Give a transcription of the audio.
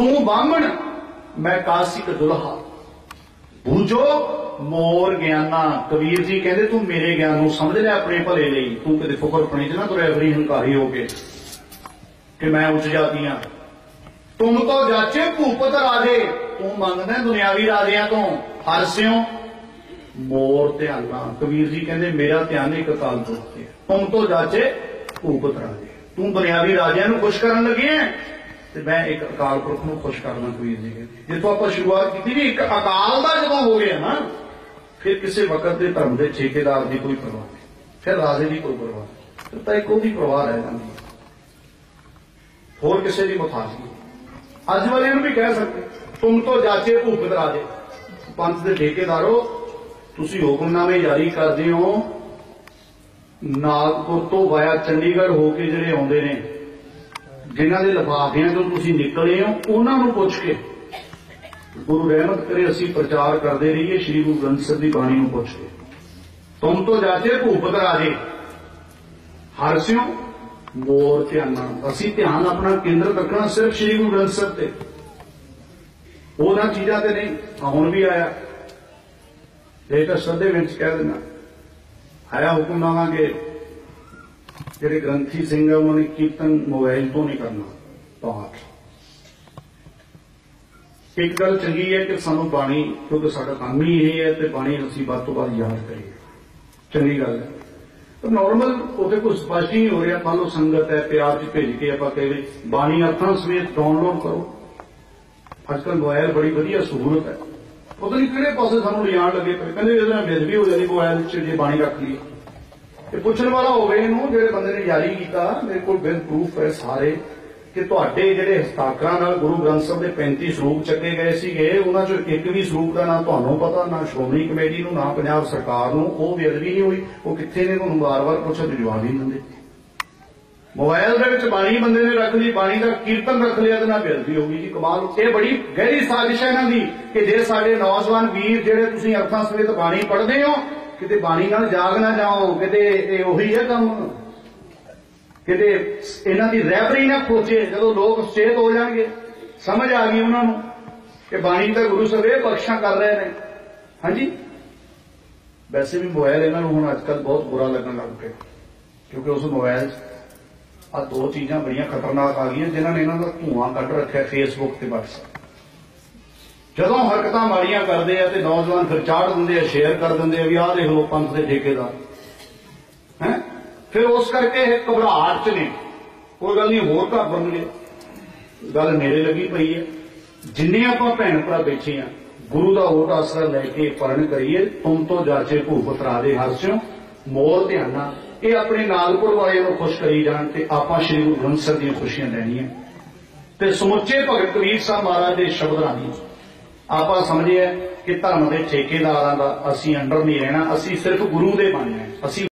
ਤੂੰ ਬਾਹਮਣ, ਮੈਂ ਕਾਸਿਕ ਦੁਲਹਾ। ਬੂਝੋ, ਮੋਰ ਗਿਆਨਾ, ਕਬੀਰ ਜੀ ਕਹਿੰਦੇ ਤੂੰ ਮੇਰੇ ਗਿਆਨ ਨੂੰ ਸਮਝ ਲੈ ਆਪਣੇ ਭਲੇ ਲਈ। ਤੂੰ ਕਦੇ ਫੁਕਰ ਪਣੀ ਚ ਨਾ ਤੁਰਿਆ ਫਰੀ ਹੰਕਾਰੀ ਹੋ ਕੇ। ਕਿ ਮੈਂ ਉੱਚ ਜਾਤੀਆਂ। ਤੁਮ ਤੋਂ ਜਾਚੇ ਭੂਪਤ ਰਾਜੇ, ਤੂੰ ਮੰਗਦਾ ਦੁਨਿਆਵੀ ਰਾਜਿਆਂ ਤੋਂ। ਹਰਸਿਓ ਮੋਰ ਧਿਆਨਾ ਕਬੀਰ ਜੀ ਕਹਿੰਦੇ, ਮੇਰਾ ਧਿਆਨ ਇੱਕ ਅਕਾਲ ਪੁਰਖ ਤੇ ਹੈ। ਤੁਮ ਤੋਂ ਜਾਚੇ ਭੂਪਤ ਰਾਜੇ। ਤੂੰ ਦੁਨਿਆਵੀ ਰਾਜਿਆਂ ਨੂੰ ਖੁਸ਼ ਕਰਨ ਲੱਗੇ ਤੇ ਮੈਂ ਇੱਕ ਅਕਾਲ ਪੁਰਖ ਨੂੰ ਖੁਸ਼ ਕਰਨਾ ਕੋਈ ਜੀ ਕਹਿੰਦੇ ਜਿੱਥੋਂ ਆਪਾਂ ਸ਼ੁਰੂਆਤ ਕੀਤੀ ਵੀ ਇੱਕ ਅਕਾਲ ਦਾ ਜਦੋਂ ਹੋ ਗਿਆ ਨਾ, ਫਿਰ ਕਿਸੇ ਵਕਤ ਦੇ ਧਰਮ ਦੇ ਠੇਕੇਦਾਰ ਦੀ ਕੋਈ ਪਰਵਾਹ ਨਹੀਂ। ਫਿਰ ਰਾਜੇ ਦੀ ਕੋਈ ਪਰਵਾਹ ਨਹੀਂ। ਤਾਂ ਇੱਕ ਉਹਦੀ ਪਰਵਾਹ ਰਹਿ ਜਾਂਦੀ ਹੋਰ ਕਿਸੇ ਦੀ ਮੁਤਾਜ ਨਹੀਂ। ਅੱਜ ਵਾਲਿਆਂ ਨੂੰ ਵੀ ਕਹਿ ਸਕਦੇ। ਤੁਮ ਤੋਂ ਜਾਚੇ ਭੂਪਤ ਰਾਜੇ ਪੰਥ ਦੇ ਠੇਕੇਦਾਰੋ, ਤੁਸੀਂ ਹੁਕਮਨਾਮੇ ਜਾਰੀ ਕਰਦੇ ਹੋ। ਨਾਗਪੁਰ ਤੋਂ ਵਾਇਆ ਚੰਡੀਗੜ੍ਹ ਹੋ ਕੇ ਜਿਹੜੇ ਆਉਂਦੇ ਨੇ ਜਿਨ੍ਹਾਂ ਦੇ ਲਿਫਾਫਿਆਂ ਤੋਂ ਤੁਸੀਂ ਨਿਕਲੇ ਹੋ, ਉਹਨਾਂ ਨੂੰ ਪੁੱਛ ਕੇ। ਗੁਰੂ ਰਹਿਮਤ ਕਰੇ, ਅਸੀਂ ਪ੍ਰਚਾਰ ਕਰਦੇ ਰਹੀਏ, ਸ੍ਰੀ ਗੁਰੂ ਗ੍ਰੰਥ ਸਾਹਿਬ ਦੀ ਬਾਣੀ ਨੂੰ ਪੁੱਛ ਕੇ। ਤੁਮ ਤੋਂ ਜਾਚੇ ਭੂਪਤ ਰਾਜੇ। ਹਰਸਿਓ ਮੋਰ ਧਿਆਨਾ ਅਸੀਂ ਧਿਆਨ ਆਪਣਾ ਕੇਂਦਰ ਰੱਖਣਾ ਸਿਰਫ ਸ੍ਰੀ ਗੁਰੂ ਗ੍ਰੰਥ ਸਾਹਿਬ ਤੇ। ਉਹਨਾਂ ਚੀਜ਼ਾਂ ਤੇ ਨਹੀਂ ਆਹ ਹੁਣ ਵੀ ਆਇਆ। ਇਹ ਤਾਂ ਸਦੇ ਵਿੱਚ ਕਹਿ ਦੇਣਾ ਆਇਆ ਹੁਕਮ ਕਿ ਜਿਹੜੇ ਗ੍ਰੰਥੀ ਸਿੰਘ ਆ, ਉਹਨਾਂ ਨੇ ਕੀਰਤਨ ਮੋਬਾਈਲ ਤੋਂ ਨਹੀਂ ਕਰਨਾ ਪਾਠ ਇੱਕ ਗੱਲ ਚੰਗੀ ਹੈ ਕਿ ਸਾਨੂੰ ਬਾਣੀ, ਕਿਉਂਕਿ ਸਾਡਾ ਕੰਮ ਹੀ ਇਹ ਹੈ ਤੇ ਬਾਣੀ ਅਸੀਂ ਵੱਧ ਤੋਂ ਵੱਧ ਯਾਦ ਕਰੀਏ। ਚੰਗੀ ਗੱਲ ਹੈ। ਤਾਂ ਨਾਰਮਲ ਉਹਦੇ ਕੋਈ ਸਪਸ਼ਟ ਹੀ ਨਹੀਂ ਹੋ ਰਿਹਾ, ਮੰਨ ਲਓ ਸੰਗਤ ਹੈ, ਪਿਆਰ ਚ ਭੇਜ ਕੇ ਆਪਾਂ ਕਹੇ ਬਾਣੀ ਅਰਥਾਂ ਸਮੇਤ ਡਾਊਨਲੋਡ ਕਰੋ। ਅੱਜ ਕੱਲ੍ਹ ਮੋਬਾਈਲ ਬੜੀ ਵਧੀਆ ਸਹੂਲਤ ਹੈ। ਪਤਾ ਨਹੀਂ ਕਿਹੜੇ ਪਾਸੇ ਸਾਨੂੰ ਲਿਜਾਣ ਲੱਗੇ ਪਏ ਕਹਿੰਦੇ ਇਹਦੇ ਨਾਲ ਮਿਲ ਵੀ ਹੋ ਜਾਂਦੀ ਮੋਬਾਈਲ 'ਚ, ਜੇ ਬਾਣੀ ਰੱਖ ਲਈ ਤੇ ਪੁੱਛਣ ਵਾਲਾ ਹੋਵੇ ਇਹਨੂੰ, ਜਿਹੜੇ ਬੰਦੇ ਨੇ ਜਾਰੀ ਕੀਤਾ, ਮੇਰੇ ਕੋਲ ਬਿਲ ਪ੍ਰੂਫ ਹੈ ਸਾਰੇ, ਕਿ ਤੁਹਾਡੇ ਜਿਹੜੇ ਹਸਤਾਖਰਾਂ ਨਾਲ ਗੁਰੂ ਗ੍ਰੰਥ ਸਾਹਿਬ ਦੇ 35 ਸਰੂਪ ਚੱਕੇ ਗਏ ਸੀਗੇ, ਉਹਨਾਂ ਚੋਂ ਇੱਕ ਵੀ ਸਰੂਪ ਦਾ ਨਾ ਤੁਹਾਨੂੰ ਪਤਾ, ਨਾ ਸ਼੍ਰੋਮਣੀ ਕਮੇਟੀ ਨੂੰ, ਨਾ ਪੰਜਾਬ ਸਰਕਾਰ ਨੂੰ, ਉਹ ਬੇਅਦਬੀ ਨਹੀਂ ਹੋਈ, ਉਹ ਕਿੱਥੇ ਨੇ, ਤੁਹਾਨੂੰ ਵਾਰ-ਵਾਰ ਪੁੱਛੋ ਤੇ ਜਵਾਬ ਹੀ ਨਹੀਂ ਦਿੰਦੇ। ਮੋਬਾਈਲ ਦੇ ਵਿੱਚ ਬਾਣੀ ਬੰਦੇ ਨੇ ਰੱਖ ਲਈ, ਬਾਣੀ ਦਾ ਕੀਰਤਨ ਰੱਖ ਲਿਆ, ਤੇ ਨਾ ਬੇਅਦਬੀ ਹੋ ਗਈ ਜੀ, ਕਮਾਲ। ਇਹ ਬੜੀ ਗਹਿਰੀ ਸਾਜ਼ਿਸ਼ ਹੈ ਇਹਨਾਂ ਦੀ, ਕਿ ਜੇ ਸਾਡੇ ਨੌਜਵਾਨ ਵੀਰ ਜਿਹੜੇ ਤੁਸੀਂ ਅਰਥਾਂ ਸਮੇਤ ਬਾਣੀ ਪੜ੍ਹਦੇ ਹੋ ਕਿਤੇ ਬਾਣੀ ਨਾਲ ਜਾਗ ਨਾ ਜਾਓ, ਕਿਤੇ ਇਹ ਉਹੀ ਹੈ ਕੰਮ। ਕਿਤੇ ਇਹਨਾਂ ਦੀ ਰਹਿਬਰੀ ਨਾ ਪਹੁੰਚੇ ਜਦੋਂ ਲੋਕ ਸਚੇਤ ਹੋ ਜਾਣਗੇ, ਸਮਝ ਆ ਗਈ ਉਹਨਾਂ ਨੂੰ ਕਿ ਬਾਣੀ ਤਾਂ ਗੁਰੂ ਸਾਹਿਬ ਇਹ ਬਖਸ਼ਾਂ ਕਰ ਰਹੇ ਨੇ। ਹਾਂਜੀ? ਵੈਸੇ ਵੀ ਮੋਬਾਈਲ ਇਹਨਾਂ ਨੂੰ ਹੁਣ ਅੱਜਕੱਲ ਬਹੁਤ ਬੁਰਾ ਲੱਗਣ ਲੱਗ ਪਿਆ, ਕਿਉਂਕਿ ਉਸ ਮੋਬਾਈਲ 'ਚ ਆ ਦੋ ਚੀਜ਼ਾਂ ਬੜੀਆਂ ਖਤਰਨਾਕ ਆ ਗਈਆਂ, ਜਿਨ੍ਹਾਂ ਨੇ ਇਹਨਾਂ ਦਾ ਧੂਆਂ ਕੱਢ ਰੱਖਿਆ ਫੇਸਬੁੱਕ ਤੇ WhatsApp ਜਦੋਂ ਹਰਕਤਾਂ ਮਾੜੀਆਂ ਕਰਦੇ ਆ ਤੇ ਨੌਜਵਾਨ ਫਿਰ ਚਾੜ ਦਿੰਦੇ ਆ ਸ਼ੇਅਰ ਕਰ ਦਿੰਦੇ ਆ ਵੀ ਆਹ ਦੇਖ ਲਓ ਪੰਥ ਦੇ ਠੇਕੇਦਾਰ। ਹੈ? ਫਿਰ ਉਸ ਕਰਕੇ ਇਹ ਘਬਰਾਹਟ ਚ ਨੇ। ਕੋਈ ਗੱਲ ਨਹੀਂ, ਹੋਰ ਘਰ ਬਣਨਗੇ ਗੱਲ ਮੇਰੇ ਲੱਗੀ ਪਈ ਹੈ। ਜਿੰਨੇ ਆਪਾਂ ਭੈਣ ਭਰਾ ਬੈਠੇ ਆ, ਗੁਰੂ ਦਾ ਓਟ ਆਸਰਾ ਲੈ ਕੇ ਪਰਨ ਕਰੀਏ, ਤੁਮ ਤੋਂ ਜਾਚੇ ਭੂਪਤ ਰਾਜੇ ਹਰਸਿਓ ਮੋਰ ਧਿਆਨਾ। ਇਹ ਆਪਣੇ ਨਾਗਪੁਰ ਵਾਲਿਆਂ ਨੂੰ ਖੁਸ਼ ਕਰੀ ਜਾਣ ਤੇ ਆਪਾਂ ਸ੍ਰੀ ਗੁਰੂ ਗ੍ਰੰਥ ਸਾਹਿਬ ਦੀਆਂ ਖੁਸ਼ੀਆਂ ਲੈਣੀਆਂ। ਤੇ ਸਮੁੱਚੇ ਭਗਤ ਕਬੀਰ ਸਾਹਿਬ ਮਹਾਰਾਜ ਦੇ ਸ਼ਬਦ ਰਾਹੀਂ ਆਪਾਂ ਸਮਝਿਆ ਕਿ ਧਰਮ ਦੇ ਠੇਕੇਦਾਰਾਂ ਦਾ ਅਸੀਂ ਅੰਡਰ ਨਹੀਂ ਰਹਿਣਾ, ਅਸੀਂ ਸਿਰਫ ਗੁਰੂ ਦੇ ਬਣਨਾ ਅਸੀਂ